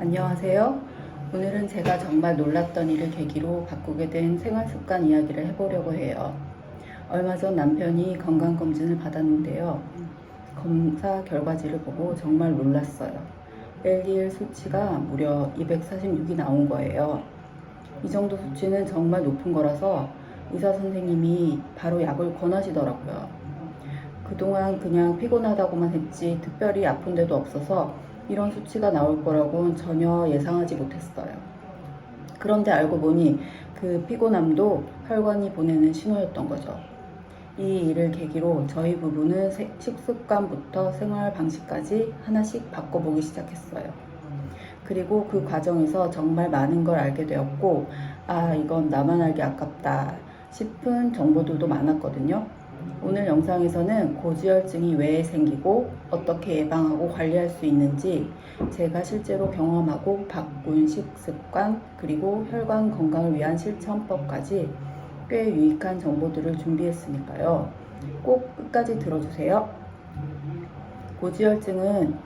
안녕하세요. 오늘은 제가 정말 놀랐던 일을 계기로 바꾸게 된 생활 습관 이야기를 해보려고 해요. 얼마 전 남편이 건강검진을 받았는데요. 검사 결과지를 보고 정말 놀랐어요. LDL 수치가 무려 246이 나온 거예요. 이 정도 수치는 정말 높은 거라서 의사 선생님이 바로 약을 권하시더라고요. 그동안 그냥 피곤하다고만 했지 특별히 아픈 데도 없어서 이런 수치가 나올 거라고는 전혀 예상하지 못했어요. 그런데 알고 보니 그 피곤함도 혈관이 보내는 신호였던 거죠. 이 일을 계기로 저희 부부는 세- 식습관부터 생활 방식까지 하나씩 바꿔보기 시작했어요. 그리고 그 과정에서 정말 많은 걸 알게 되었고, 아, 이건 나만 알기 아깝다 싶은 정보들도 많았거든요. 오늘 영상에서는 고지혈증이 왜 생기고 어떻게 예방하고 관리할 수 있는지 제가 실제로 경험하고 바꾼 식습관 그리고 혈관 건강을 위한 실천법까지 꽤 유익한 정보들을 준비했으니까요. 꼭 끝까지 들어주세요. 고지혈증은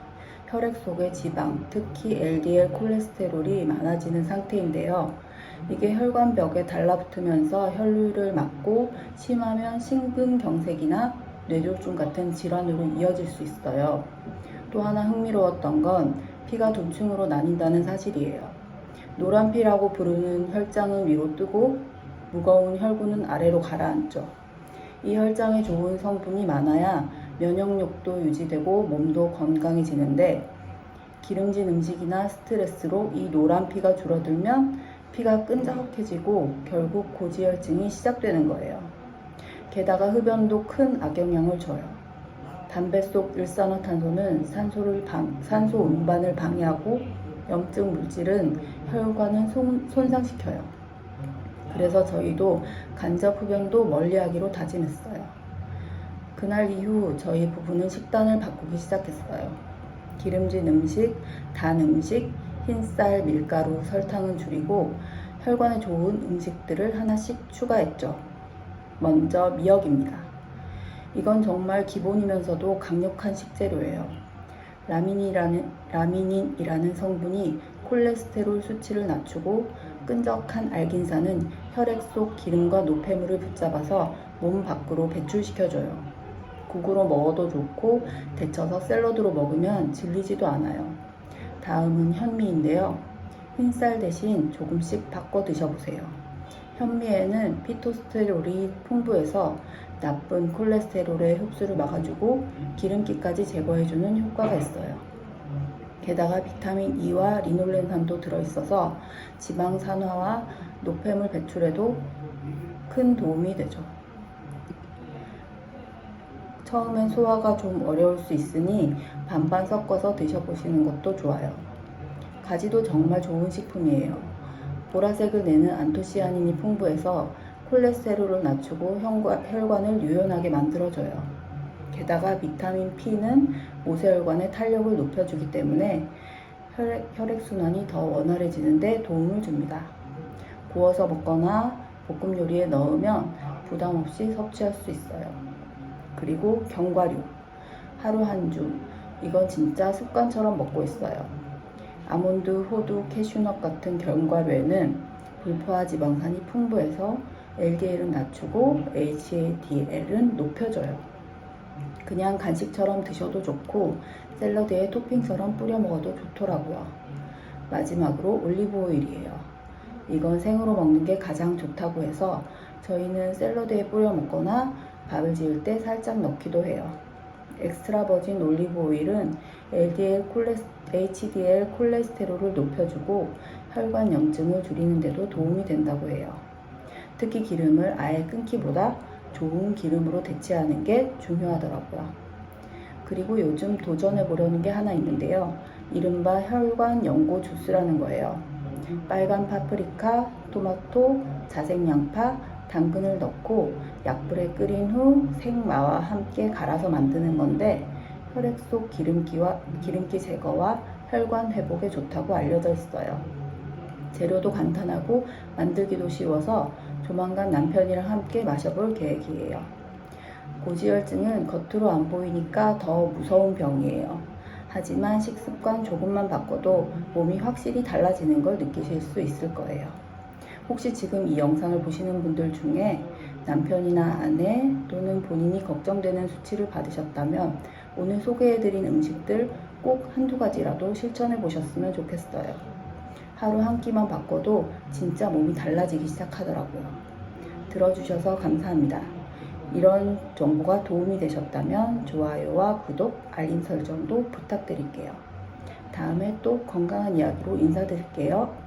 혈액 속의 지방, 특히 LDL 콜레스테롤이 많아지는 상태인데요. 이게 혈관벽에 달라붙으면서 혈류를 막고 심하면 심근경색이나 뇌졸중 같은 질환으로 이어질 수 있어요. 또 하나 흥미로웠던 건 피가 두 층으로 나뉜다는 사실이에요. 노란 피라고 부르는 혈장은 위로 뜨고 무거운 혈구는 아래로 가라앉죠. 이 혈장에 좋은 성분이 많아야 면역력도 유지되고 몸도 건강해지는데 기름진 음식이나 스트레스로 이 노란 피가 줄어들면 피가 끈적해지고 결국 고지혈증이 시작되는 거예요. 게다가 흡연도 큰 악영향을 줘요. 담배 속 일산화탄소는 산소를 방, 산소 운반을 방해하고 염증 물질은 혈관을 손, 손상시켜요. 그래서 저희도 간접 흡연도 멀리하기로 다짐했어요. 그날 이후 저희 부부는 식단을 바꾸기 시작했어요. 기름진 음식, 단 음식, 흰쌀, 밀가루, 설탕은 줄이고 혈관에 좋은 음식들을 하나씩 추가했죠. 먼저 미역입니다. 이건 정말 기본이면서도 강력한 식재료예요. 라민이라는, 라미닌이라는 성분이 콜레스테롤 수치를 낮추고 끈적한 알긴산은 혈액 속 기름과 노폐물을 붙잡아서 몸 밖으로 배출시켜줘요. 국으로 먹어도 좋고 데쳐서 샐러드로 먹으면 질리지도 않아요. 다음은 현미인데요. 흰쌀 대신 조금씩 바꿔 드셔보세요. 현미에는 피토스테롤이 풍부해서 나쁜 콜레스테롤의 흡수를 막아주고 기름기까지 제거해주는 효과가 있어요. 게다가 비타민 E와 리놀렌산도 들어있어서 지방 산화와 노폐물 배출에도 큰 도움이 되죠. 처음엔 소화가 좀 어려울 수 있으니 반반 섞어서 드셔보시는 것도 좋아요. 가지도 정말 좋은 식품이에요. 보라색을 내는 안토시아닌이 풍부해서 콜레스테롤을 낮추고 혈관, 혈관을 유연하게 만들어줘요. 게다가 비타민 P는 모세혈관의 탄력을 높여주기 때문에 혈액, 혈액순환이 더 원활해지는데 도움을 줍니다. 구워서 먹거나 볶음 요리에 넣으면 부담 없이 섭취할 수 있어요. 그리고 견과류. 하루 한 줌. 이건 진짜 습관처럼 먹고 있어요. 아몬드, 호두, 캐슈넛 같은 견과류에는 불포화 지방산이 풍부해서 LDL은 낮추고 HDL은 높여줘요. 그냥 간식처럼 드셔도 좋고 샐러드에 토핑처럼 뿌려 먹어도 좋더라고요. 마지막으로 올리브 오일이에요. 이건 생으로 먹는 게 가장 좋다고 해서 저희는 샐러드에 뿌려 먹거나 밥을 지을 때 살짝 넣기도 해요. 엑스트라 버진 올리브 오일은 LDL 콜레스, HDL 콜레스테롤을 높여주고 혈관 염증을 줄이는 데도 도움이 된다고 해요. 특히 기름을 아예 끊기보다 좋은 기름으로 대체하는 게 중요하더라고요. 그리고 요즘 도전해 보려는 게 하나 있는데요. 이른바 혈관 연고 주스라는 거예요. 빨간 파프리카, 토마토, 자색 양파, 당근을 넣고 약불에 끓인 후 생마와 함께 갈아서 만드는 건데 혈액 속 기름기와 기름기 제거와 혈관 회복에 좋다고 알려져 있어요. 재료도 간단하고 만들기도 쉬워서 조만간 남편이랑 함께 마셔볼 계획이에요. 고지혈증은 겉으로 안 보이니까 더 무서운 병이에요. 하지만 식습관 조금만 바꿔도 몸이 확실히 달라지는 걸 느끼실 수 있을 거예요. 혹시 지금 이 영상을 보시는 분들 중에 남편이나 아내 또는 본인이 걱정되는 수치를 받으셨다면 오늘 소개해드린 음식들 꼭 한두 가지라도 실천해 보셨으면 좋겠어요. 하루 한 끼만 바꿔도 진짜 몸이 달라지기 시작하더라고요. 들어주셔서 감사합니다. 이런 정보가 도움이 되셨다면 좋아요와 구독, 알림 설정도 부탁드릴게요. 다음에 또 건강한 이야기로 인사드릴게요.